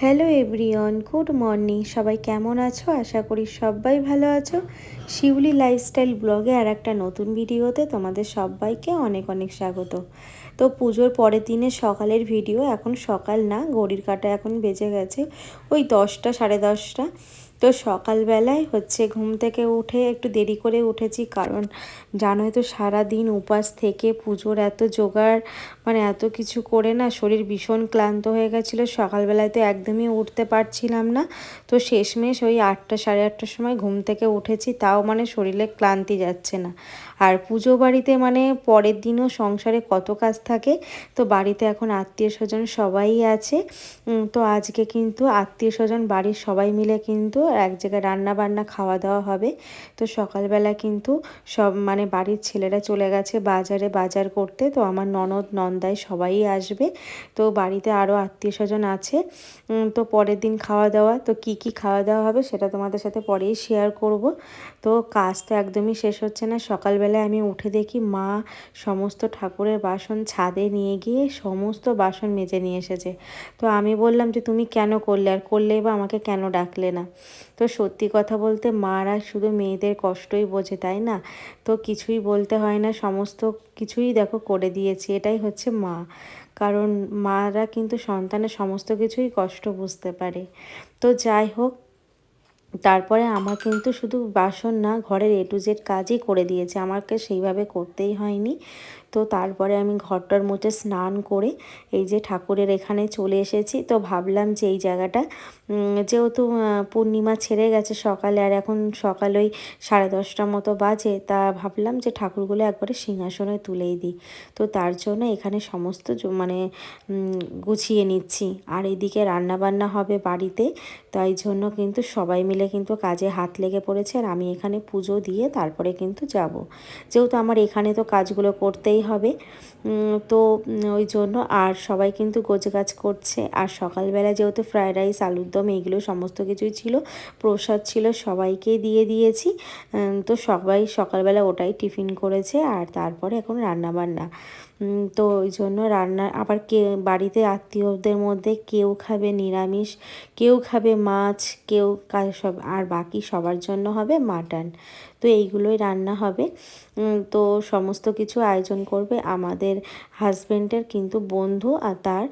Hello everyone, good morning. সবাই কেমন আছো? আশা করি সবাই ভালো আছো। শিউলি লাইফস্টাইল ব্লগে আর একটা নতুন ভিডিওতে তোমাদের সবাইকে অনেক অনেক স্বাগত। তো পুজোর পরের দিনে সকালের ভিডিও, এখন সকাল না গড়ির কাটা এখন বেজে গেছে। ওই দশটা, সাড়ে দশটা। তো সকালবেলায় হচ্ছে ঘুম থেকে উঠে একটু দেরি করে উঠেছি, কারণ জানোই তো সারা দিন উপাস থেকে পুজোর এত জোগাড় মানে এত কিছু করে না শরীর ভীষণ ক্লান্ত হয়ে গেছিল। সকালবেলায় তো একদমই উঠতে পারছিলাম না। তো শেষমেশ ওই আটটা সাড়ে আটটার সময় ঘুম থেকে উঠেছি, তাও মানে শরীরে ক্লান্তি যাচ্ছে না। আর পুজো বাড়িতে মানে পরের দিনও সংসারে কত কাজ থাকে, তো বাড়িতে এখন আত্মীয় স্বজন সবাই আছে। তো আজকে কিন্তু আত্মীয় স্বজন বাড়ির সবাই মিলে কিন্তু এক জায়গায় রান্না বান্না খাওয়া দাওয়া হবে। তো সকালবেলা কিন্তু সব মানে বাড়ির ছেলেরা চলে গেছে বাজারে বাজার করতে, তো আমার ননদ নন্দায় সবাই আসবে। তো বাড়িতে আরও আত্মীয় স্বজন আছে। তো পরের দিন খাওয়া দাওয়া, তো কি কি খাওয়া দাওয়া হবে সেটা তোমাদের সাথে পরেই শেয়ার করব। তো কাজ তো একদমই শেষ হচ্ছে না সকালবেলায় আমি উঠে দেখি মা সমস্ত ঠাকুরের বাসন ছাদে নিয়ে গিয়ে সমস্ত বাসন মেজে নিয়ে এসেছে। তো আমি বললাম যে, তুমি কেন করলে? আর করলেই বা আমাকে কেন ডাকলে না? তো সত্যি কথা বলতে মারা শুধু মেয়েদের কষ্টই বোঝে, তাই না? তো কিছুই বলতে হয় না, সমস্ত কিছুই দেখো করে দিয়েছি, এটাই হচ্ছে মা। কারণ মারা কিন্তু সন্তানের সমস্ত কিছুই কষ্ট বুঝতে পারে। তো যাই হোক তারপরে আমার কিন্তু শুধু বাসন না, ঘরের এ টু জেড কাজই করে দিয়েছে। আমাকে সেইভাবে করতেই হয়নি। তো তারপরে আমি ঘরটার মধ্যে স্নান করে এই যে ঠাকুরের এখানে চলে এসেছি। তো ভাবলাম যে এই জায়গাটা যেহেতু পূর্ণিমা ছেড়ে গেছে সকালে আর এখন সকাল ওই সাড়ে দশটার মতো বাজে, তা ভাবলাম যে ঠাকুরগুলো একবারে সিংহাসনে তুলেই দিই। তো তার জন্য এখানে সমস্ত মানে গুছিয়ে নিচ্ছি। আর এদিকে রান্নাবান্না হবে বাড়িতে, তাই জন্য কিন্তু সবাই মিলে কিন্তু কাজে হাত লেগে পড়েছে। আর আমি এখানে পুজো দিয়ে তারপরে কিন্তু যাব। যেহেতু আমার এখানে তো কাজগুলো করতেই হবে। তো ওই জন্য আর সবাই কিন্তু গাছ করছে। আর সকালবেলা যেহেতু ফ্রায়েড রাইস, আলুর দম, এইগুলো সমস্ত কিছুই ছিল, প্রসাদ ছিল, সবাইকে দিয়ে দিয়েছি। তো সবাই সকালবেলা ওটাই টিফিন করেছে, আর তারপরে এখন রান্নাবান্না। তো ওই জন্য রান্না আবার কে, বাড়িতে আত্মীয়দের মধ্যে কেউ খাবে নিরামিষ, কেউ খাবে মাছ, কেউ সব, আর বাকি সবার জন্য হবে মাটন। তো এইগুলোই রান্না হবে। তো সমস্ত কিছু আয়োজন করবে আমাদের হাজব্যান্ডের কিন্তু বন্ধু আর তার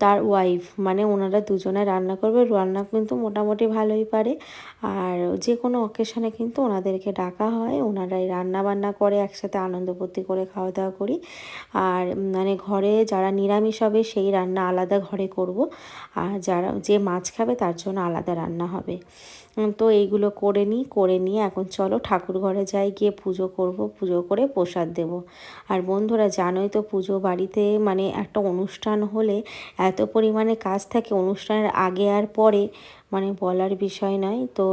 তার ওয়াইফ মানে ওনারা দুজনে রান্না করবে। রান্না কিন্তু মোটামুটি ভালোই পারে। আর যে কোনো অকেশনে কিন্তু ওনাদেরকে ডাকা হয়। ওনারাই রান্না বান্না করে, একসাথে আনন্দ ফুর্তি করে খাওয়া দাওয়া করি। আর মানে ঘরে যারা নিরামিষ হবে, সেই রান্না আলাদা ঘরে করব। আর যারা যে মাছ খাবে, তার জন্য আলাদা রান্না হবে। তো এইগুলো করে নিই, করে নিয়ে এখন চলো ঠাকুর ঘরে যাই, গিয়ে পুজো করব, পুজো করে প্রসাদ দেব। আর বন্ধুরা জানোই তো পুজো বাড়িতে মানে একটা অনুষ্ঠান হলে এত পরিমাণে কাজ থাকে, অনুষ্ঠানের আগে আর পরে মানে বলার বিষয় নয়। তো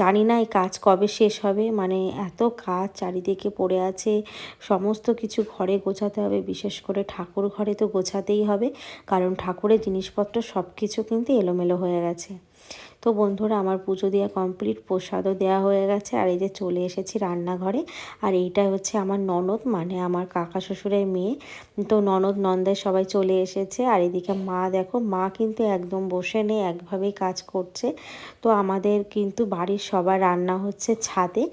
জানি না এই কাজ কবে শেষ হবে মানে এত কাজ চারিদিকে পড়ে আছে, সমস্ত কিছু ঘরে গোছাতে হবে, বিশেষ করে ঠাকুর ঘরে তো গোছাতেই হবে, কারণ ঠাকুরের জিনিসপত্র সব কিছু কিন্তু এলোমেলো হয়ে গেছে। তো বন্ধুরা, আমার পুজো দেওয়া কমপ্লিট প্রসাদও দেওয়া হয়ে গেছে। আর এই যে চলে এসেছি রান্নাঘরে। আর এইটা হচ্ছে আমার ননদ মানে আমার কাকা শ্বশুরের মেয়ে। তো ননদ নন্দায় সবাই চলে এসেছে। আর এদিকে মা, দেখো, মা কিন্তু একদম বসে নেই, একভাবেই কাজ করছে। তো আমাদের কিন্তু বাড়ির সবার রান্না হচ্ছে ছাদে।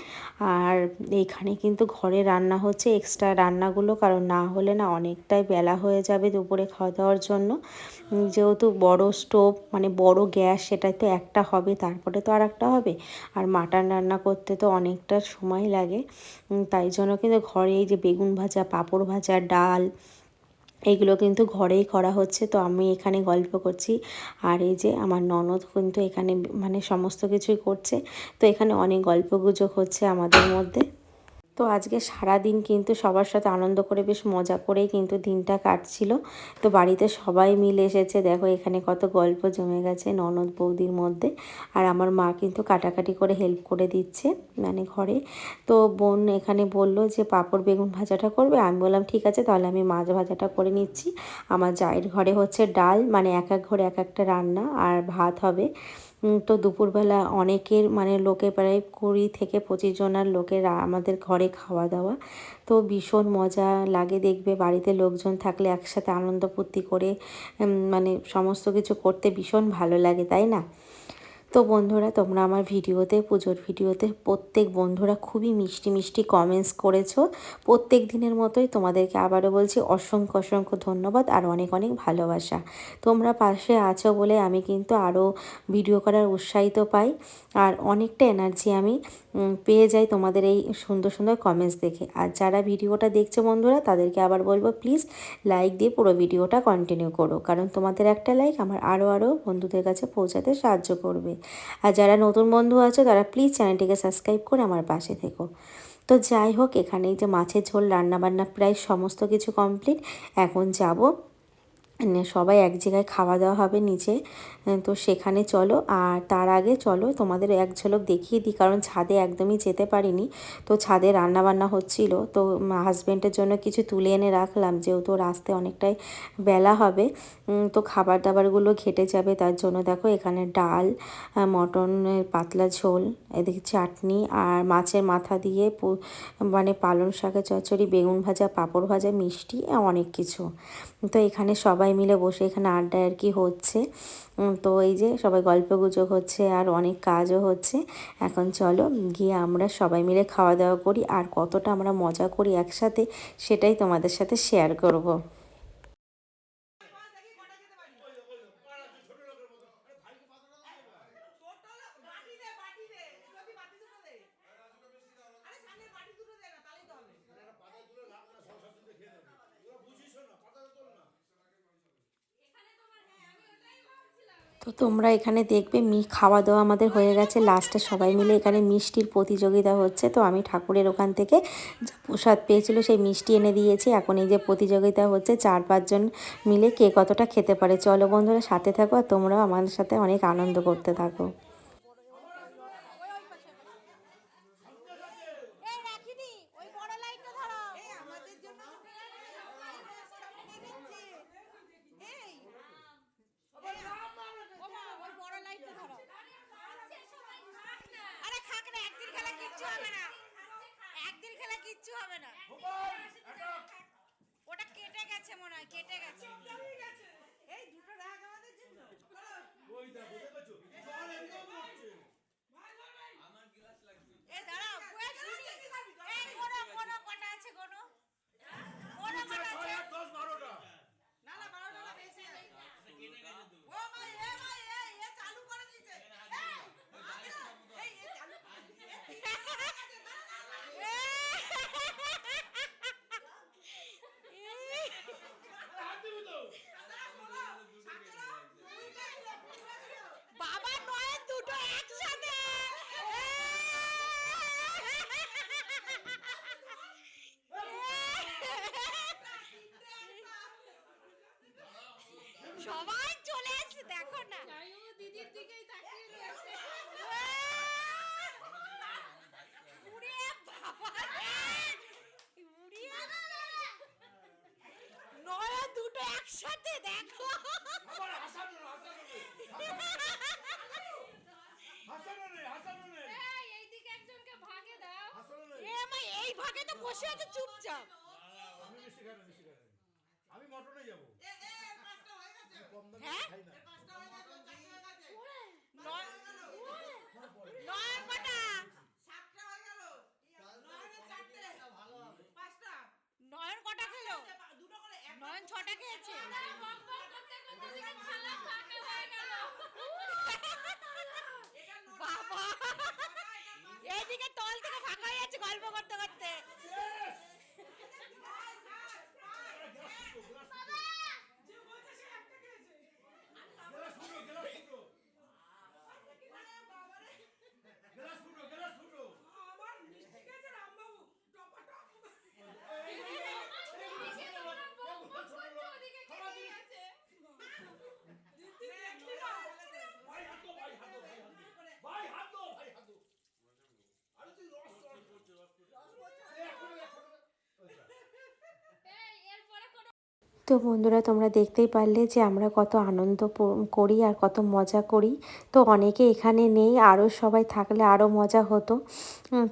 আর এইখানে কিন্তু ঘরে রান্না হচ্ছে এক্সট্রা রান্নাগুলো, কারণ না হলে না অনেকটাই বেলা হয়ে যাবে দুপুরে খাওয়া দাওয়ার জন্য। যেহেতু বড় স্টোভ মানে বড় গ্যাস, সেটাই তো একটা হবে, তারপরে তো আর একটা হবে। আর মাটন রান্না করতে তো অনেকটা সময় লাগে। তাই জন্য কিন্তু ঘরে এই যে বেগুন ভাজা, পাঁপড় ভাজা, ডাল এইগুলো কিন্তু ঘরেই করা হচ্ছে। তো আমি এখানে গল্প করছি। আর এই যে আমার ননদ কিন্তু এখানে মানে সমস্ত কিছুই করছে। তো এখানে অনেক গল্প গুজব হচ্ছে আমাদের মধ্যে। তো আজকে সারা দিন কিন্তু সবার সাথে আনন্দ করে বেশ মজা করেই কিন্তু দিনটা কাটছিল। তো বাড়িতে সবাই মিলে এসেছে। দেখো এখানে কত গল্প জমে গেছে ননদ বৌদির মধ্যে। আর আমার মা কিন্তু কাটাকাটি করে হেল্প করে দিচ্ছে মানে ঘরে। তো বোন এখানে বলল যে, পাঁপড় বেগুন ভাজাটা করবে? আমি বললাম, ঠিক আছে, তাহলে আমি মাছ ভাজাটা করে নিচ্ছি। আমার জায়ের ঘরে হচ্ছে ডাল মানে এক এক ঘরে এক একটা রান্না আর ভাত হবে। তো দুপুরবেলা অনেকের মানে লোকে প্রায় কুড়ি থেকে পঁচিশ জনের লোকেরা আমাদের ঘরে খাওয়া দাওয়া তো ভীষণ মজা লাগে দেখবে, বাড়িতে লোকজন থাকলে একসাথে আনন্দ ফুর্তি করে মানে সমস্ত কিছু করতে ভীষণ ভালো লাগে, তাই না? তো বন্ধুরা, তোমরা আমার ভিডিওতে, পুজোর ভিডিওতে প্রত্যেক বন্ধুরা খুবই মিষ্টি মিষ্টি কমেন্টস করেছ। প্রত্যেক দিনের মতোই তোমাদেরকে আবারও বলছি অসংখ্য অসংখ্য ধন্যবাদ আর অনেক অনেক ভালোবাসা। তোমরা পাশে আছো বলে আমি কিন্তু আরও ভিডিও করার উৎসাহিত পাই। আর অনেকটা এনার্জি আমি পেয়ে যাই তোমাদের এই সুন্দর সুন্দর কমেন্টস দেখে। আর যারা ভিডিওটা দেখছে বন্ধুরা, তাদেরকে আবার বলব প্লিজ লাইক দিয়ে পুরো ভিডিওটা কন্টিনিউ করো। কারণ তোমাদের একটা লাইক আমার আরও আরও বন্ধুদের কাছে পৌঁছাতে সাহায্য করবে। আর যারা নতুন বন্ধু আছো, তারা প্লিজ চ্যানেলটিকে সাবস্ক্রাইব করে আমার পাশে থেকো। তো যাই হোক এখানে এই যে মাছের ঝোল, রান্নাবান্না প্রায় সমস্ত কিছু কমপ্লিট এখন যাব সবাই এক জায়গায় খাওয়া দাওয়া হবে নিচে তো সেখানে চলো। আর তার আগে চলো, তোমাদের এক ঝলক দেখিয়ে দিই, কারণ ছাদে একদমই যেতে পারিনি। তো ছাদে রান্না বান্না হচ্ছিল, তো হাজব্যান্ডের জন্য কিছু তুলে এনে রাখলাম, যেহেতু ওর আসতে অনেকটাই বেলা হবে। তো খাবার দাবারগুলো ঘেটে যাবে, তার জন্য দেখো এখানে ডাল মটনের পাতলা ঝোল, এদিকে চাটনি আর মাছের মাথা দিয়ে মানে পালং শাকের চচ্চড়ি, বেগুন ভাজা, পাঁপড় ভাজা, মিষ্টি অনেক কিছু। তো এখানে সবাই মিলে বসে এখানে আড্ডা আর কি হচ্ছে। তো এই যে সবাই গল্প গুজব হচ্ছে আর অনেক কাজও হচ্ছে। এখন চলো গিয়ে আমরা সবাই মিলে খাওয়া দাওয়া করি আর কতটা আমরা মজা করি একসাথে সেটাই তোমাদের সাথে শেয়ার করব। তো তোমরা এখানে দেখবে মি খাওয়া দাওয়া আমাদের হয়ে গেছে। লাস্টে সবাই মিলে এখানে মিষ্টির প্রতিযোগিতা হচ্ছে। তো আমি ঠাকুরের ওখান থেকে যা প্রসাদ পেয়েছিল সেই মিষ্টি এনে দিয়েছি। এখন এই যে প্রতিযোগিতা হচ্ছে, চার পাঁচজন মিলে কে কতটা খেতে পারে। চলো বন্ধুরা সাথে থাকো আর তোমরাও আমাদের সাথে অনেক আনন্দ করতে থাকো। কিচ্ছু হবে না। ওটা কেটে গেছে মনে হয় কেটে গেছে। এই দুটো রাগ আমাদের জন্য। ওই এ দাঁড়াও কোয়া শুনি এই কটা আছে কোন কোন হ্যাঁ? কটা একসাথে দেখো। এই, এইদিকে একজনকে ভাগে দাও। এ মা এই ভাগে তো বসে আছে চুপচাপ। আমি মটনে যাব। এ এ পাঁচটা হয়ে গেছে। কম দামে হ্যাঁ? খাই না। that. তো বন্ধুরা, তোমরা দেখতেই পারলে যে আমরা কত আনন্দ করি আর কত মজা করি। তো অনেকে এখানে নেই আরও সবাই থাকলে আরও মজা হতো।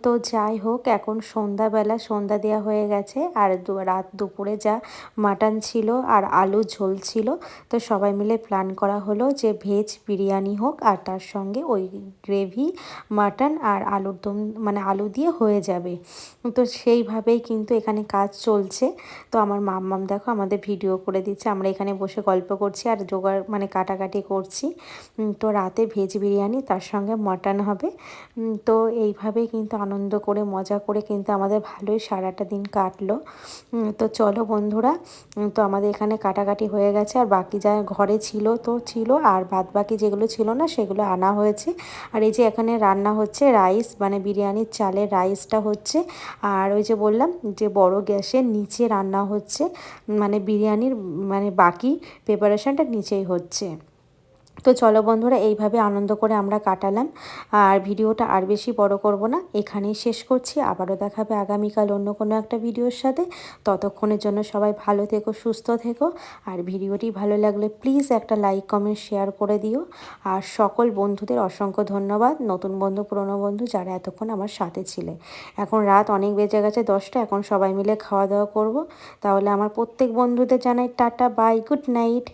তো যাই হোক, এখন সন্ধ্যাবেলা, সন্ধ্যা দেওয়া হয়ে গেছে। আর রাত দুপুরে যা মাটন ছিল আর আলু ঝোল ছিল, তো সবাই মিলে প্ল্যান করা হলো যে ভেজ বিরিয়ানি হোক আর তার সঙ্গে ওই গ্রেভি মাটন আর আলুর দম মানে আলু দিয়ে হয়ে যাবে। তো সেইভাবেই কিন্তু এখানে কাজ চলছে। তো আমার মাম্মাম দেখো, আমাদের ভিডিও করে দিচ্ছে। আমরা এখানে বসে গল্প করছি আর জোগাড় মানে কাটাকাটি করছি। তো রাতে ভেজ বিরিয়ানি, তার সঙ্গে মটন হবে। তো এইভাবেই কিন্তু আনন্দ করে, মজা করে কিন্তু আমাদের ভালোই সারাটা দিন কাটলো। তো চলো বন্ধুরা তো আমাদের এখানে কাটাকাটি হয়ে গেছে। আর বাকি যা ঘরে ছিল তো ছিল, আর বাদ বাকি যেগুলো ছিল না, সেগুলো আনা হয়েছে। আর এই যে এখানে রান্না হচ্ছে রাইস মানে বিরিয়ানির চালের রাইসটা হচ্ছে। আর ওই যে বললাম যে বড় গ্যাসের নিচে রান্না হচ্ছে মানে বিরিয়ানির মানে বাকি প্রিপারেশানটা নিচেই হচ্ছে। তো চলো বন্ধুরা, এইভাবে আনন্দ করে আমরা কাটালাম। আর ভিডিওটা আর বেশি বড় করব না, এখানেই শেষ করছি। আবারও দেখাবে আগামীকাল অন্য কোনো একটা ভিডিওর সাথে। ততক্ষণের জন্য সবাই ভালো থেকো, সুস্থ থেকো। আর ভিডিওটি ভালো লাগলে প্লিজ একটা লাইক, কমেন্ট, শেয়ার করে দিও। আর সকল বন্ধুদের অসংখ্য ধন্যবাদ, নতুন বন্ধু, পুরনো বন্ধু যারা এতক্ষণ আমার সাথে ছিলে। এখন রাত অনেক বেজে গেছে দশটা, এখন সবাই মিলে খাওয়া দাওয়া করব। তাহলে আমার প্রত্যেক বন্ধুদের জানাই টাটা, বাই, গুড নাইট।